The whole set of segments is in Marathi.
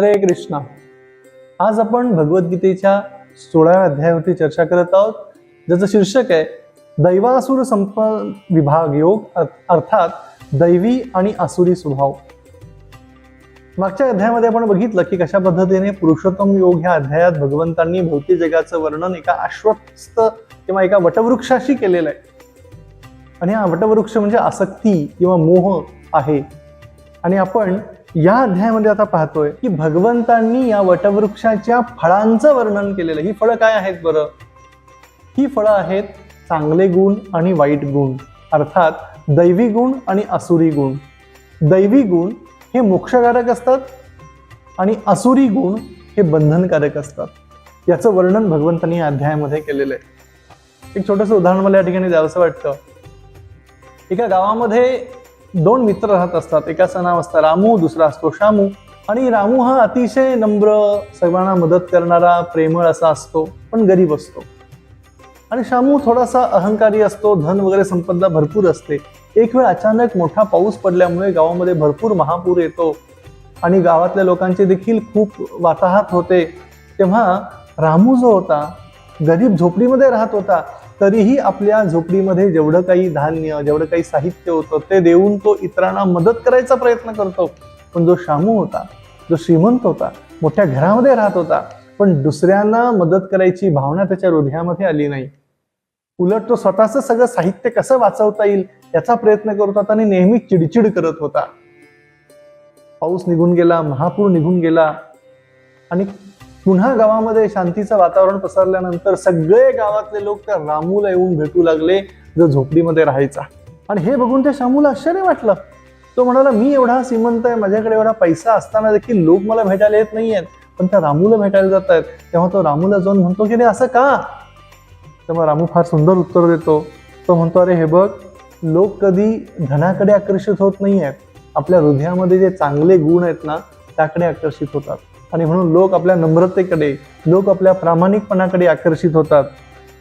हरे कृष्णा. आज आपण भगवद्गीतेच्या सोळाव्या अध्यायावरती चर्चा करत आहोत. ज्याचं शीर्षक आहे दैवासुर संप विभाग योग अर्थात दैवी आणि आसुरी स्वभाव. मागच्या अध्यायामध्ये आपण बघितलं की कशा पद्धतीने पुरुषोत्तम योग ह्या अध्यायात भगवंतांनी भौतिक जगाचं वर्णन एका अश्वस्थ किंवा एका वटवृक्षाशी केलेलं आहे. आणि हा वटवृक्ष म्हणजे आसक्ती किंवा मोह आहे. आणि आपण या अध्यायामध्ये आता पाहतोय की भगवंतांनी या वटवृक्षाच्या फळांचं वर्णन केलेलं. आहे. ही फळं काय आहेत बरं? ही फळं आहेत चांगले गुण आणि वाईट गुण. अर्थात दैवी गुण आणि असुरी गुण. दैवी गुण हे मोक्षकारक असतात आणि असुरी गुण हे बंधनकारक असतात. याचं वर्णन भगवंतांनी या अध्यायामध्ये केलेलं आहे. एक छोटंसं उदाहरण मला या ठिकाणी द्यावंसं वाटतं. एका गावामध्ये दोन मित्र राहत असतात. एकाचं नाव असतं रामू दुसरा असतो शामू. आणि रामू हा अतिशय नम्र सर्वांना मदत करणारा प्रेमळ असा असतो पण गरीब असतो. आणि शामू थोडासा अहंकारी असतो धन वगैरे संपदा भरपूर असते. एक वेळ अचानक मोठा पाऊस पडल्यामुळे गावामध्ये भरपूर महापूर येतो. आणि गावातल्या लोकांचे देखील खूप वाताहत होते. तेव्हा रामू जो होता गरीब झोपडीमध्ये राहत होता. तरीही आपल्या झोपडीमध्ये जेवढं काही धान्य जेवढं काही साहित्य होतं ते देऊन तो इतरांना मदत करायचा प्रयत्न करतो. पण जो शामू होता जो श्रीमंत होता मोठ्या घरामध्ये राहत होता पण दुसऱ्यांना मदत करायची भावना त्याच्या हृदयामध्ये आली नाही. उलट तो स्वतःचं सगळं साहित्य कसं वाचवता येईल याचा प्रयत्न करत होता आणि नेहमी चिडचिड करत होता. पाऊस निघून गेला महापूर निघून गेला. आणि पुन्हा गावामध्ये शांतीचं वातावरण पसरल्यानंतर सगळे गावातले लोक त्या रामूला येऊन भेटू लागले जो झोपडीमध्ये राहायचा. आणि हे बघून त्या शामूला आश्चर्य वाटलं. तो म्हणाला मी एवढा श्रीमंत आहे माझ्याकडे एवढा पैसा असताना देखील लोक मला भेटायला येत नाही आहेत पण त्या रामूला भेटायला जात आहेत तेव्हा तो रामूला जाऊन म्हणतो की रे असं का? तेव्हा रामू फार सुंदर उत्तर देतो. तो म्हणतो अरे हे बघ लोक कधी धनाकडे आकर्षित होत नाही आहेत आपल्या हृदयामध्ये जे चांगले गुण आहेत ना त्याकडे आकर्षित होतात. आणि म्हणून लोक आपल्या नम्रतेकडे लोक आपल्या प्रामाणिकपणाकडे आकर्षित होतात.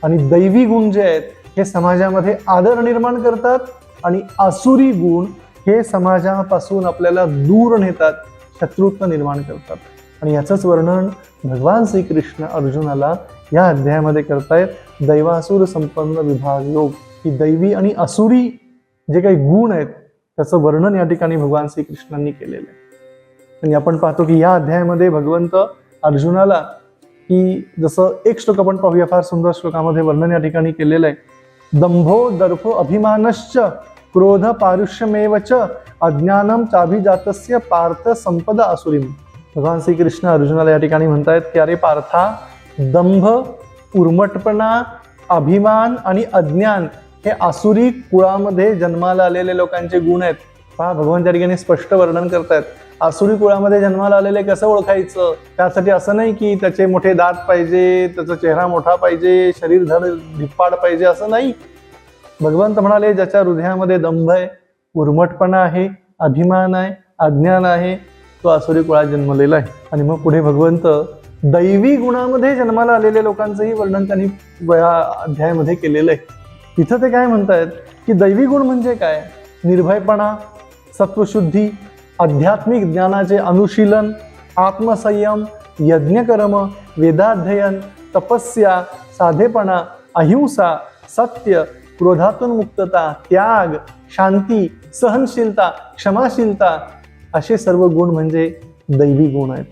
आणि दैवी गुण जे आहेत हे समाजामध्ये आदर निर्माण करतात आणि आसुरी गुण हे समाजापासून आपल्याला दूर नेतात शत्रुत्व निर्माण करतात. आणि याचंच वर्णन भगवान श्रीकृष्ण अर्जुनाला या अध्यायामध्ये करतायत. दैवासुर संपन्न विभाग योग. ही दैवी आणि असुरी जे काही गुण आहेत त्याचं वर्णन या ठिकाणी भगवान श्रीकृष्णांनी केलेलं आहे. आणि आपण पाहतो की या अध्यायामध्ये भगवंत अर्जुनाला की जसं एक श्लोक आपण पाहूया फार सुंदर श्लोकामध्ये वर्णन या ठिकाणी केलेलं आहे. दंभो दर्भो अभिमानश्च क्रोध पारुष्यमेव च अज्ञानम चाभिजातस्य पार्थ संपदा असुरीम. भगवान श्रीकृष्ण अर्जुनाला या ठिकाणी म्हणतायत की अरे पार्था दंभ उर्मटपणा अभिमान आणि अज्ञान हे आसुरी कुळामध्ये जन्माला आलेले लोकांचे गुण आहेत. पहा भगवान त्या ठिकाणी स्पष्ट वर्णन करतायत. आसुरी कुळामध्ये जन्माला आलेले कसं ओळखायचं? त्यासाठी असं नाही की त्याचे मोठे दात पाहिजे त्याचा चेहरा मोठा पाहिजे शरीर धड धिप्पाड पाहिजे असं नाही. भगवंत म्हणाले ज्याच्या हृदयामध्ये दंभ आहे उर्मटपणा आहे अभिमान आहे अज्ञान आहे तो आसुरी कुळात जन्मलेला आहे. आणि मग पुढे भगवंत दैवी गुणामध्ये जन्माला आलेल्या लोकांचंही वर्णन त्यांनी या अध्यायामध्ये केलेलं आहे. तिथं ते काय म्हणतायत? की दैवी गुण म्हणजे काय? निर्भयपणा सत्वशुद्धी आध्यात्मिक ज्ञानाचे अनुशीलन आत्मसंयम यज्ञकर्म वेदाध्ययन तपस्या साधेपणा अहिंसा सत्य क्रोधातून मुक्तता त्याग शांती सहनशीलता क्षमाशीलता असे सर्व गुण म्हणजे दैवी गुण आहेत.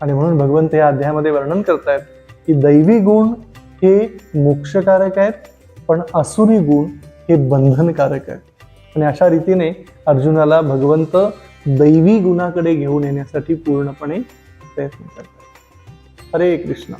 आणि म्हणून भगवंत या अध्यायामध्ये वर्णन करतायत की दैवी गुण हे मोक्षकारक आहेत पण असुरी गुण हे बंधनकारक आहेत. आणि अशा रीतीने अर्जुनाला भगवंत दैवी गुणाकडे घेऊन येण्यासाठी पूर्णपणे प्रयत्न करतात. हरे कृष्ण.